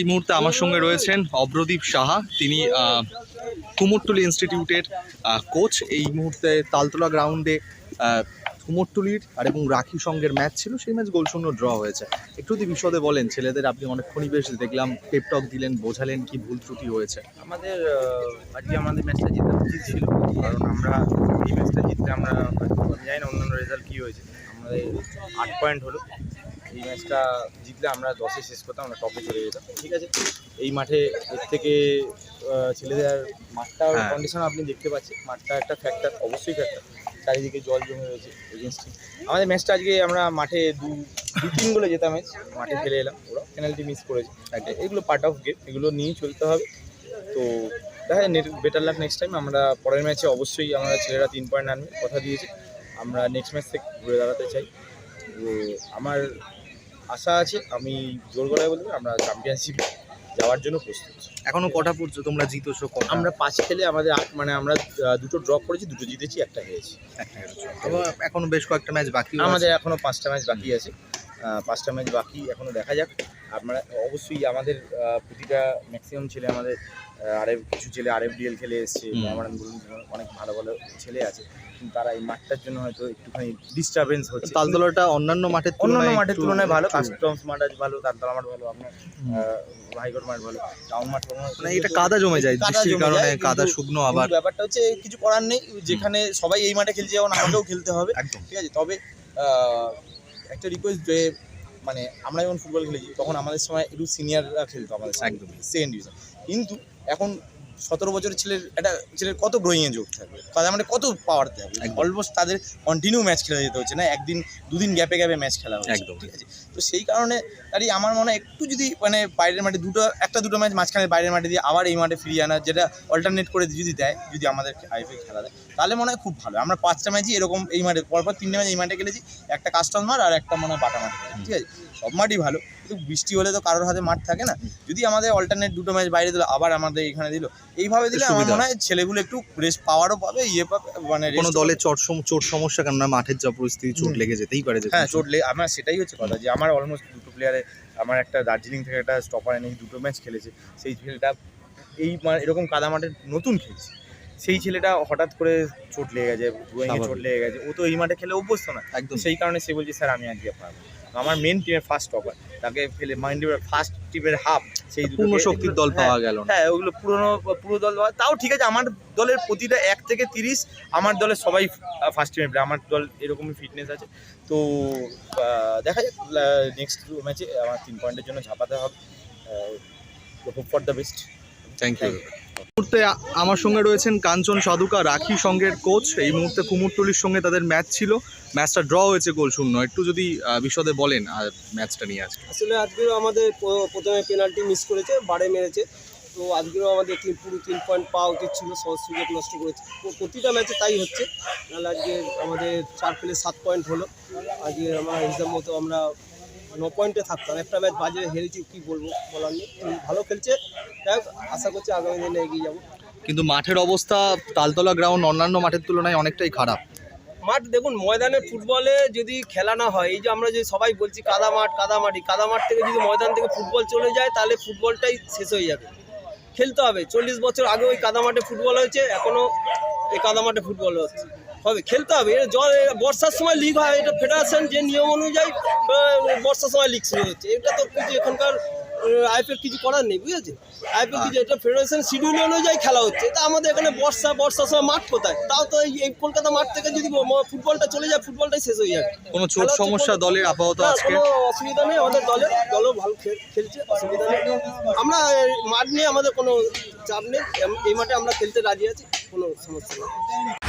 এই মুহূর্তে আমার সঙ্গে রয়েছেন অব্রদীপ সাহা। তিনি কুমোরটুলি ইনস্টিটিউটের কোচ। এই মুহূর্তে তালতলা গ্রাউন্ডে কুমোরটুলির আর এবং রাখি সঙ্গের ম্যাচ ছিল। সেই ম্যাচ গোলশূন্য ড্র হয়েছে। একটু যদি বিশদে বলেন, ছেলেদের আপনি অনেকক্ষণই বেশ দেখলাম টেপটক দিলেন, বোঝালেন কি ভুল ত্রুটি হয়েছে। আমাদের আজকে আমাদের ম্যাচটা জেতা উচিত ছিল, কারণ আমরা এই ম্যাচটা জিতলে আমরা জানি না অন্যান্য রেজাল্ট কী হয়েছে। আমাদের আট পয়েন্ট হলো। এই ম্যাচটা জিতলে আমরা দশে শেষ করতাম আমরা টপে চলে যেতাম। ঠিক আছে? এই মাঠে এর থেকে ছেলেদের মাঠটার হ্যাঁ। কন্ডিশন আপনি দেখতে পাচ্ছেন। মাঠটা একটা ফ্যাক্টর অবশ্যই ফ্যাক্টর চারিদিকে জল জমে রয়েছে এগেনস্ট আমাদের ম্যাচটা আজকে আমরা মাঠে দু দু তিন গোলে জেতা ম্যাচ মাঠে খেলে এলাম। ওরা পেনাল্টি মিস করেছে। এগুলো পার্ট অফ গেম এগুলো নিয়েই চলতে হবে। তো দেখা যায় বেটার লাক নেক্সট টাইম আমরা পরের ম্যাচে অবশ্যই আমরা ছেলেরা তিন পয়েন্ট আনবে কথা দিয়েছে। আমরা নেক্সট ম্যাচ থেকে ঘুরে দাঁড়াতে চাই। তো আমার আশা আছে আমি জোর গলায় বলব আমরা চ্যাম্পিয়নশিপ যাওয়ার জন্য প্রস্তুত। এখনও কটা পড়ছো তোমরা জিতেছো কটা? আমরা পাঁচ খেলে আমাদের আট মানে আমরা দুটো ড্রপ করেছি দুটো জিতেছি একটা হেরেছি। একটা হেরেছো। এখনও বেশ কয়েকটা ম্যাচ বাকি আমাদের এখনও পাঁচটা ম্যাচ বাকি আছে। পাঁচটা ম্যাচ বাকি এখনও দেখা যাক। আমরা অবশ্যই আমাদের প্রতিটা ম্যাক্সিমাম ছেলে আমাদের আরএফ কিছু ছেলে আরএফ ডিএল খেলে এসছে। মোহামেডান বলুন অনেক ভালো ভালো ছেলে আছে। কিন্তু তারা এই মাঠটার জন্য হয়তো একটুখানি ডিস্টারবেন্স হচ্ছে। তালতলাটা অন্যান্য মাঠের অন্যান্য মাঠের তুলনায় ভালো কাস্টমস মাঠ আছে ভালো তারতলা মাঠ ভালো আপনার হুম। ভাইকোট মাঠ ভালো টাউন মাঠ মানে এটা কাদা জমে যায় বৃষ্টির কারণে কাদা শুকনো আবার। ব্যাপারটা হচ্ছে কিছু করার নেই যেখানে সবাই এই মাঠে খেলছে যেমন আমাকেও খেলতে হবে। ঠিক আছে তবে একটা রিকোয়েস্ট যে মানে আমরা যখন ফুটবল খেলেছি তখন আমাদের সময় একটু সিনিয়ররা খেলতো আমাদের একদম। সেকেন্ড ডিভিশন কিন্তু এখন সতেরো বছরের ছেলের একটা ছেলের কত গ্রোয়িংয়ে যোগ থাকবে। তাদের মানে কত পাওয়ার থাকবে। অলমোস্ট তাদের কন্টিনিউ ম্যাচ খেলা যেতে হচ্ছে না একদিন দুদিন গ্যাপে গ্যাপে ম্যাচ খেলা হচ্ছে একদম। ঠিক আছে? তো সেই কারণে দাঁড়িয়ে আমার মনে হয় একটু যদি মানে বাইরের মাঠে দুটো একটা দুটো ম্যাচ মাঝখানে বাইরের মাঠে দিয়ে আবার এই মাঠে ফিরিয়ে আনা যেটা অল্টারনেট করে যদি দেয় যদি আমাদের আইপিএল খেলা দেয় তাহলে মনে হয় খুব ভালো। আমরা পাঁচটা ম্যাচই এরকম এই মাঠে পরপর তিনটে ম্যাচ এই মাঠে খেলেছি একটা কাস্টম মাঠ আর একটা মনে হয় বাটা মাঠে ঠিক আছে? সব মাঠই ভালো কিন্তু বৃষ্টি হলে তো কারোর হাতে মাঠ থাকে না। যদি আমাদের অল্টারনেট দুটো ম্যাচ বাইরে দিল আবার আমাদের এখানে দিল এইভাবে দিলে আমার। মনে হয় ছেলেগুলো একটু রেস্ট পাওয়ারও পাবে ইয়ে পাবে মানে কোনো দলের চোট চোট সমস্যা কেননা মাঠের যা পরিস্থিতি চোট লেগে যেতেই পারে যে হ্যাঁ চোট লেগে আমার সেটাই হচ্ছে কথা যে আমার অলমোস্ট দুটো প্লেয়ারে আমার একটা দার্জিলিং থেকে একটা স্টপার এনে দুটো ম্যাচ খেলেছে। সেই ছেলেটা এই এরকম কাদা মাঠে নতুন খেলছে। সেই ছেলেটা হঠাৎ করে চোট লেগে গেছে ড্রয়িংয়ে চোট লেগে গেছে। ও তো এই মাঠে খেলে অভ্যস্ত না। একদম। সেই কারণে সে বলছে স্যার আমি আজকে পারব। আমার মেন টিমের ফার্স্ট টপার তাকে ফেলে মাইন্ডের ফার্স্ট টিমের হাফ সেই পূর্ণ শক্তির দল হ্যাঁ, পাওয়া গেল হ্যাঁ ওগুলো পুরনো পুরো দল। তাও ঠিক আছে আমার দলের প্রতিটা এক থেকে তিরিশ আমার দলের সবাই ফার্স্ট টিমে প্লেয়ার আমার দল এরকমই ফিটনেস আছে। তো দেখা যাক নেক্সট ম্যাচে আমার তিন পয়েন্টের জন্য ঝাঁপাতে হবে। Hope for the best thank you মুহূর্তে আমার সঙ্গে রয়েছেন কাঞ্চন সাধুকা, রাখি সঙ্গের কোচ এই মুহূর্তে কুমোরটুলির সঙ্গে তাদের ম্যাচ ছিল। ম্যাচটা ড্র হয়েছে গোল শূন্য। একটু যদি বিশদে বলেন আর ম্যাচটা নিয়ে আজকে। আসলে আজকেও আমাদের প্রথমে পেনাল্টি মিস করেছে বারে মেরেছে। তো আজকেও আমাদের তিন পুরো তিন পয়েন্ট পাওয়া উচিত ছিল, সহজ সুযোগ নষ্ট করেছে। প্রতিটা ম্যাচে তাই হচ্ছে। নাহলে আজকে আমাদের চার পেলে সাত পয়েন্ট হলো। আজকে আমার হিসাব মতো আমরা ন পয়েন্টে থাকতাম। একটা ম্যাচ বাজে হেরেছি কী বলব বলার নেই। ভালো খেলছে। যাই আশা করছি আগামী দিনে এগিয়ে যাব। কিন্তু মাঠের অবস্থা তালতলা গ্রাউন্ড অন্যান্য মাঠের তুলনায় অনেকটাই খারাপ। মাঠ দেখুন ময়দানে ফুটবলে যদি খেলা না হয় এই যে আমরা যে সবাই বলছি কাদা মাঠ কাদা মাটি কাদা মাঠ থেকে যদি ময়দান থেকে ফুটবল চলে যায় তাহলে ফুটবলটাই শেষ হয়ে যাবে। খেলতে হবে। চল্লিশ বছর আগে ওই কাদা মাঠে ফুটবল হয়েছে এখনও এই কাদা মাঠে ফুটবল হচ্ছে। হবে খেলতে হবে। এটা জল বর্ষার সময় লিগ হয় এটা ফেডারেশন যে নিয়ম অনুযায়ী বর্ষার সময় লিগ শুরু হচ্ছে। এটা তো কিছু এখানকার আইপিএল কিছু করার নেই বুঝেছে আইপিএল কিছু এটা ফেডারেশন শিডিউল অনুযায়ী খেলা হচ্ছে। তা আমাদের এখানে বর্ষা বর্ষার সময় মাঠ কোথায়? তাও তো এই কলকাতা মাঠ থেকে যদি ফুটবলটা চলে যায় ফুটবলটাই শেষ হয়ে যাবে। কোনো হচ্ছে সমস্যা দলের আপাতত আজকে? কোনো অসুবিধা নেই আমাদের দলের দলও ভালো খেলছে অসুবিধা নেই। আমরা মাঠ নিয়ে আমাদের কোনো চাপ নেই। এই মাঠে আমরা খেলতে রাজি আছি কোনো সমস্যা নেই।